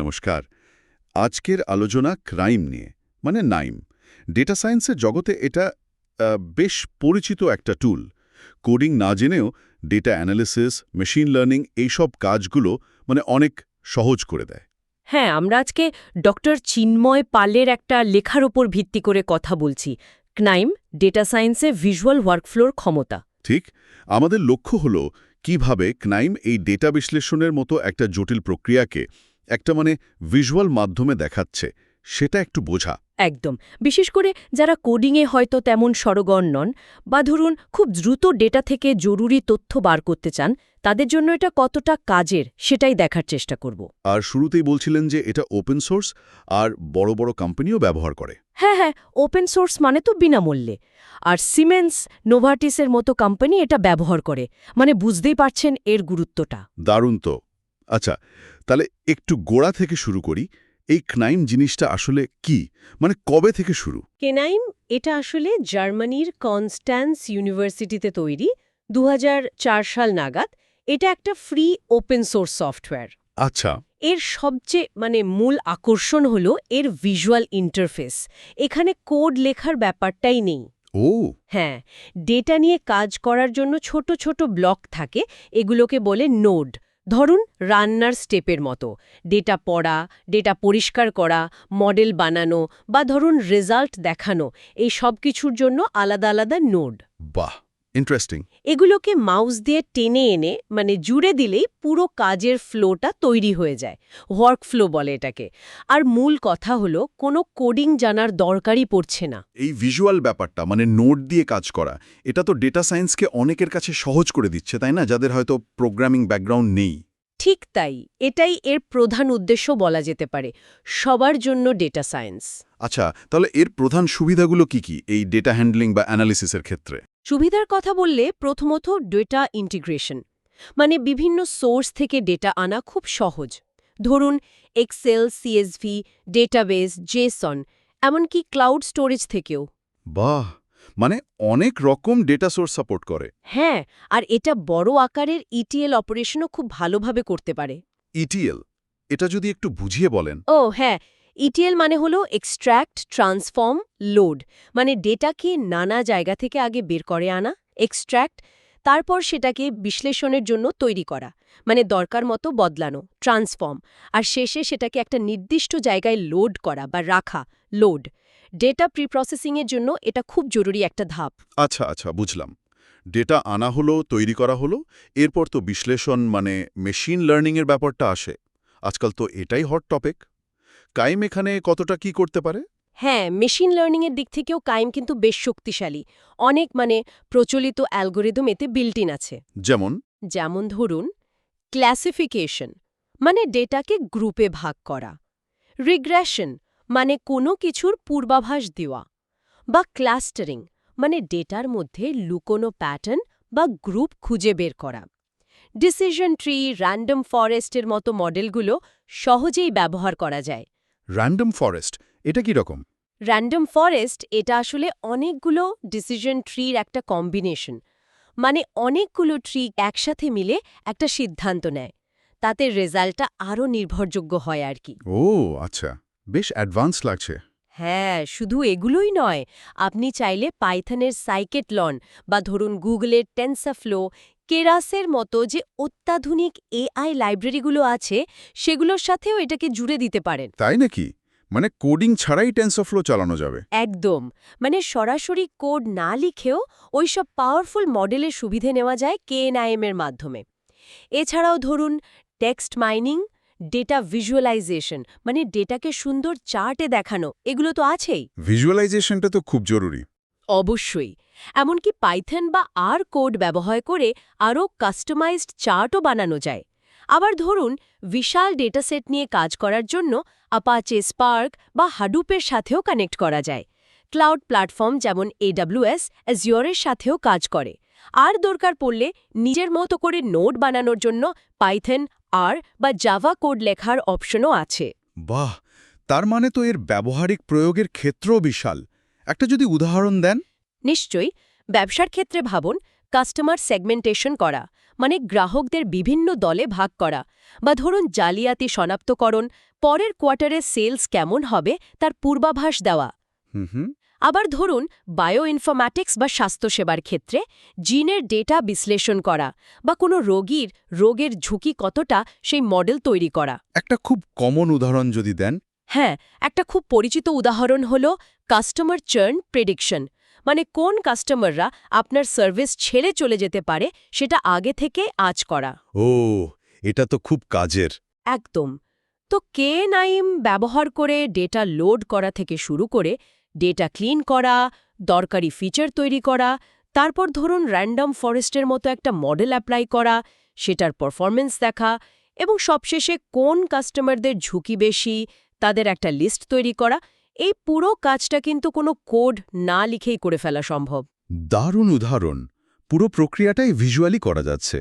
নমস্কার। আজকের আলোচনা ক্রাইম নিয়ে মানে নাইম। ডেটা সায়েন্সের জগতে এটা বেশ পরিচিত একটা টুল। কোডিং না জেনেও ডেটা অ্যানালিসিস মেশিন লার্নিং এইসব কাজগুলো মানে অনেক সহজ করে দেয়। হ্যাঁ আমরা আজকে ডক্টর চিন্ময় পালের একটা লেখার ওপর ভিত্তি করে কথা বলছি। ক্নাইম ডেটা সায়েন্সে ভিজুয়াল ওয়ার্কফ্লোর ক্ষমতা। ঠিক আমাদের লক্ষ্য হলো কীভাবে ক্নাইম এই ডেটা বিশ্লেষণের মতো একটা জটিল প্রক্রিয়াকে একটা মানে ভিজুয়াল মাধ্যমে দেখাচ্ছে সেটা একটু বোঝা। একদম। বিশেষ করে যারা কোডিংয়ে হয়তো তেমন সরগর নন বা ধরুন খুব দ্রুত ডেটা থেকে জরুরি তথ্য বার করতে চান তাদের জন্য এটা কতটা কাজের সেটাই দেখার চেষ্টা করব। আর শুরুতেই বলছিলেন যে এটা ওপেন সোর্স আর বড় বড় কোম্পানিও ব্যবহার করে। হ্যাঁ হ্যাঁ ওপেন সোর্স মানে তো বিনামূল্যে। আর সিমেন্স নোভার্টিসের মতো কোম্পানি এটা ব্যবহার করে। মানে বুঝতেই পারছেন এর গুরুত্বটা। দারুণ তো। আচ্ছা তাহলে একটু গোড়া থেকে শুরু করি। এই ক্নাইম জিনিসটা আসলে কি? মানে কবে থেকে শুরু? কেনাইম এটা আসলে জার্মানির কনস্ট্যান্স ইউনিভার্সিটিতে তৈরি দুহাজার চার সাল নাগাদ। এটা একটা ফ্রি ওপেন সোর্স সফটওয়্যার আচ্ছা। এর সবচেয়ে মানে মূল আকর্ষণ হলো এর ভিজুয়াল ইন্টারফেস এখানে কোড লেখার ব্যাপারটাই নেই। ও। হ্যাঁ ডেটা নিয়ে কাজ করার জন্য ছোট ছোট ব্লক থাকে এগুলোকে বলে নোড ধরুন, রান্নার স্টেপের মতো। ডেটা পড়া, ডেটা পরিষ্কার করা, মডেল বানানো বা ধরুন রেজাল্ট দেখানো, এই সব কিছুর জন্য আলাদা আলাদা নোড। বাহ! ইন্টারেস্টিং এগুলোকে মাউস দিয়ে টেনে এনে মানে জুড়ে দিলেই পুরো কাজের ফ্লোটা তৈরি হয়ে যায়। ওয়ার্ক ফ্লো বলে এটাকে। আর মূল কথা হলো কোনো কোডিং জানার দরকারই পড়ছে না। এই ভিজুয়াল ব্যাপারটা মানে নোট দিয়ে কাজ করা এটা তো ডেটা সায়েন্সকে অনেকের কাছে সহজ করে দিচ্ছে তাই না? যাদের হয়তো প্রোগ্রামিং ব্যাকগ্রাউন্ড নেই। ঠিক তাই। এটাই এর প্রধান উদ্দেশ্য বলা যেতে পারে সবার জন্য ডেটা সায়েন্স আচ্ছা তাহলে এর প্রধান সুবিধাগুলো কি কি এই ডেটা হ্যান্ডলিং বা অ্যানালিসিসের ক্ষেত্রে? সুবিধার কথা বললে প্রথমত ডেটা ইন্টিগ্রেশন মানে বিভিন্ন সোর্স থেকে ডেটা আনা খুব সহজ। ধরুন এক্সেল সিএসভি ডেটাবেস জেসন এমনকি ক্লাউড স্টোরেজ থেকেও। বাহ! মানে অনেক রকম ডেটা সোর্স সাপোর্ট করে। হ্যাঁ আর এটা বড় আকারের ইটিএল অপারেশনও খুব ভালোভাবে করতে পারে। ইটিএল এটা যদি একটু বুঝিয়ে বলেন। ও হ্যাঁ ইটিএল মানে হলো এক্সট্র্যাক্ট ট্রান্সফর্ম লোড মানে ডেটাকে নানা জায়গা থেকে আগে বের করে আনা এক্সট্র্যাক্ট তারপর সেটাকে বিশ্লেষণের জন্য তৈরি করা মানে দরকার মতো বদলানো ট্রান্সফর্ম আর শেষে সেটাকে একটা নির্দিষ্ট জায়গায় লোড করা বা রাখা লোড ডেটা প্রিপ্রসেসিংয়ের জন্য এটা খুব জরুরি একটা ধাপ। আচ্ছা আচ্ছা বুঝলাম। ডেটা আনা হলো, তৈরি করা হলো, এরপর তো বিশ্লেষণ মানে মেশিন লার্নিংয়ের ব্যাপারটা আসে। আজকাল তো এটাই হট টপিক কাইম এখানে কতটা কি করতে পারে? হ্যাঁ মেশিন লার্নিংয়ের দিক থেকেও কাইম কিন্তু বেশ শক্তিশালী। অনেক মানে প্রচলিত অ্যালগোরিদম এতে বিল্ট ইন আছে। যেমন? যেমন ধরুন ক্লাসিফিকেশন মানে ডেটাকে গ্রুপে ভাগ করা। রিগ্রেশন মানে কোনো কিছুর পূর্বাভাস দেওয়া। বা ক্লাস্টারিং মানে ডেটার মধ্যে লুকোনো প্যাটার্ন বা গ্রুপ খুঁজে বের করা। ডিসিশন ট্রি র্যান্ডম ফরেস্টের মতো মডেলগুলো সহজেই ব্যবহার করা যায়। র্যান্ডম ফরেস্ট এটা কি রকম? র্যান্ডম ফরেস্ট এটা আসলে অনেকগুলো ডিসিশন ট্রির একটা কম্বিনেশন মানে অনেকগুলো ট্রি একসাথে মিলে একটা সিদ্ধান্ত নেয়। তাতে রেজাল্টটা আরও নির্ভরযোগ্য হয় আর কি। ও আচ্ছা। বেশ অ্যাডভান্স লাগছে। হ্যাঁ শুধু এগুলোই নয়। আপনি চাইলে পাইথনের সাইকেট লন বা ধরুন গুগলের টেন্সাফ্লো কেরাসের মতো যে অত্যাধুনিক এআই লাইব্রেরিগুলো আছে সেগুলোর সাথেও এটাকে জুড়ে দিতে পারেন। তাই নাকি? মানে কোডিং ছাড়াই টেন্সরফ্লো চালানো যাবে। একদম। মানে সরাসরি কোড না লিখেও ওইসব পাওয়ারফুল মডেলের সুবিধে নেওয়া যায় কেএনআইএম এর মাধ্যমে। এছাড়াও ধরুন টেক্সট মাইনিং ডেটা ভিজুয়ালাইজেশন মানে ডেটাকে সুন্দর চার্টে দেখানো এগুলো তো আছেই। ভিজুয়ালাইজেশনটা তো খুব জরুরি। অবশ্যই। এমনকি পাইথন বা আর কোড ব্যবহার করে আরও কাস্টমাইজড চার্টও বানানো যায়। আবার ধরুন, বিশাল ডেটাসেট নিয়ে কাজ করার জন্য আপাচে স্পার্ক বা হাডুপের সাথেও কানেক্ট করা যায়। ক্লাউড প্ল্যাটফর্ম যেমন এডাব্লিউএস অ্যাজিওরের সাথেও কাজ করে। আর দরকার পড়লে নিজের মতো করে নোট বানানোর জন্য পাইথন আর বা জাভা কোড লেখার অপশনও আছে। বাহ! তার মানে তো এর ব্যবহারিক প্রয়োগের ক্ষেত্রও বিশাল। একটা যদি উদাহরণ দেন? নিশ্চয়ই ব্যবসার ক্ষেত্রে ভাবুন কাস্টমার সেগমেন্টেশন করা মানে গ্রাহকদের বিভিন্ন দলে ভাগ করা বা ধরুন জালিয়াতি শনাক্তকরণ পরের কোয়ার্টারে সেলস কেমন হবে তার পূর্বাভাস দেওয়া। আবার ধরুন বায়ো বায়োইনফরম্যাটিক্স বা স্বাস্থ্যসেবার ক্ষেত্রে জিনের ডেটা বিশ্লেষণ করা বা কোনো রোগীর রোগের ঝুঁকি কতটা সেই মডেল তৈরি করা। একটা খুব কমন উদাহরণ যদি দেন। হ্যাঁ একটা খুব পরিচিত উদাহরণ হল কাস্টমার চার্ন প্রেডিকশন মানে কোন কাস্টমাররা আপনার সার্ভিস ছেড়ে চলে যেতে পারে সেটা আগে থেকে আজ করা। ও এটা তো খুব কাজের। একদম। তো কে নাইম ব্যবহার করে ডেটা লোড করা থেকে শুরু করে ডেটা ক্লিন করা দরকারি ফিচার তৈরি করা তারপর ধরুন র্যান্ডম ফরেস্টের মতো একটা মডেল অ্যাপ্লাই করা সেটার পারফরমেন্স দেখা এবং সবশেষে কোন কাস্টমারদের ঝুঁকি বেশি তাদের একটা লিস্ট তৈরি করা এই পুরো কাজটা কিন্তু কোনো কোড না লিখেই করে ফেলা সম্ভব। দারুণ উদাহরণ। পুরো প্রক্রিয়াটাই ভিজুয়ালি করা যাচ্ছে।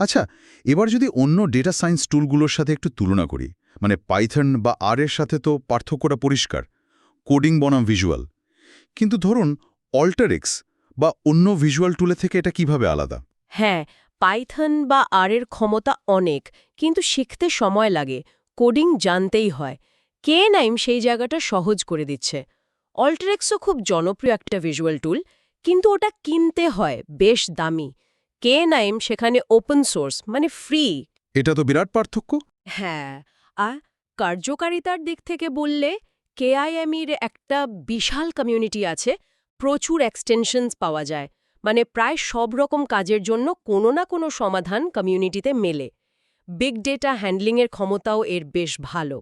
আচ্ছা এবার যদি অন্য ডেটা সায়েন্স টুলগুলোর সাথে একটু তুলনা করি মানে পাইথন বা আর এর সাথে তো পার্থক্যটা পরিষ্কার কোডিং বনাম ভিজুয়াল কিন্তু ধরুন অল্টারেক্স বা অন্য ভিজুয়াল টুলে থেকে এটা কীভাবে আলাদা? হ্যাঁ পাইথন বা আর এর ক্ষমতা অনেক কিন্তু শিখতে সময় লাগে কোডিং জানতেই হয়। কে নাইম সেই জায়গাটা সহজ করে দিচ্ছে? অল্টারেক্সও খুব জনপ্রিয় একটা ভিজুয়াল টুল কিন্তু ওটা কিনতে হয় বেশ দামি। কে নাইম সেখানে ওপেন সোর্স মানে ফ্রি এটা তো বিরাট পার্থক্য। হ্যাঁ আর কার্যকারিতার দিক থেকে বললে কেআইএমির একটা বিশাল কমিউনিটি আছে প্রচুর এক্সটেনশনস পাওয়া যায়। মানে প্রায় সব রকম কাজের জন্য কোনো না কোনো সমাধান কমিউনিটিতে মেলে। বিগ ডেটা হ্যান্ডলিংয়ের ক্ষমতাও এর বেশ ভালো।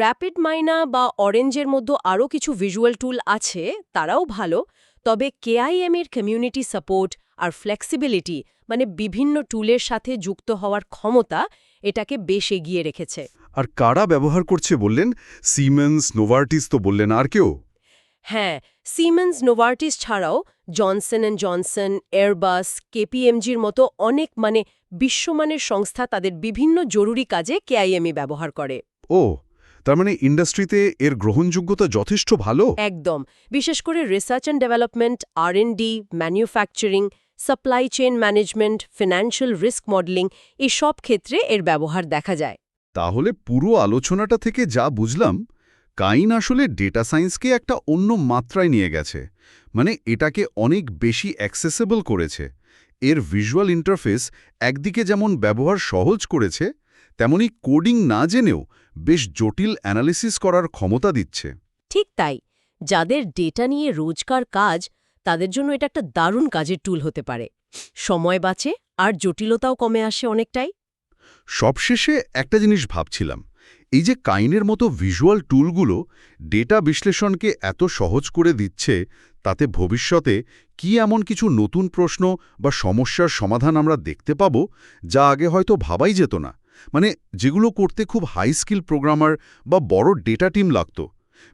র্যাপিড মাইনা বা অরেঞ্জের মধ্যে আরও কিছু ভিজুয়াল টুল আছে তারাও ভালো। তবে কেআইএম এর কমিউনিটি সাপোর্ট আর ফ্লেক্সিবিলিটি মানে বিভিন্ন টুলের সাথে যুক্ত হওয়ার ক্ষমতা এটাকে বেশ এগিয়ে রেখেছে। আর কারা ব্যবহার করছে বললেন? সিমেন্স নোভার্টিস তো বললেন আর কেউ? হ্যাঁ সিমেন্স নোভার্টিস ছাড়াও জনসন অ্যান্ড জনসন এয়ারবাস কেপিএমজির মতো অনেক মানে বিশ্বমানের সংস্থা তাদের বিভিন্ন জরুরি কাজে কেআইএমই ব্যবহার করে। ও তার মানে ইন্ডাস্ট্রিতে এর গ্রহণযোগ্যতা যথেষ্ট ভালো? একদম। বিশেষ করে research and development R D manufacturing supply chain management financial risk modelling এই সব ক্ষেত্রে এর ব্যবহার দেখা যায়। তাহলে পুরো আলোচনাটা থেকে যা বুঝলাম কাইন আসলে ডেটা সায়েন্সকে একটা অন্য মাত্রায় নিয়ে গেছে। মানে এটাকে অনেক বেশি অ্যাক্সেসেবল করেছে। এর ভিজুয়াল ইন্টারফেস একদিকে যেমন ব্যবহার সহজ করেছে তেমনি কোডিং না জেনেও বেশ জটিল অ্যানালিসিস করার ক্ষমতা দিচ্ছে। ঠিক তাই। যাদের ডেটা নিয়ে রোজকার কাজ তাদের জন্য এটা একটা দারুণ কাজের টুল হতে পারে। সময় বাঁচে আর জটিলতাও কমে আসে অনেকটাই। সবশেষে একটা জিনিস ভাবছিলাম। এই যে কাইনের মতো ভিজুয়াল টুলগুলো ডেটা বিশ্লেষণকে এত সহজ করে দিচ্ছে তাতে ভবিষ্যতে কি এমন কিছু নতুন প্রশ্ন বা সমস্যার সমাধান আমরা দেখতে পাব যা আগে হয়তো ভাবাই যেত না? মানে যেগুলো করতে খুব হাই স্কিল প্রোগ্রামার বা বড় ডেটা টিম লাগত।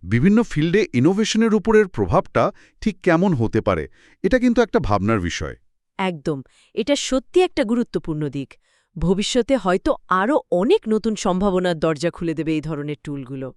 বিভিন্ন ফিল্ডে ইনোভেশনের উপরের প্রভাবটা ঠিক কেমন হতে পারে, এটা কিন্তু একটা ভাবনার বিষয়। একদম, এটা সত্যি একটা গুরুত্বপূর্ণ দিক। ভবিষ্যতে হয়তো আরও অনেক নতুন সম্ভাবনার দরজা খুলে দেবে এই ধরনের টুলগুলো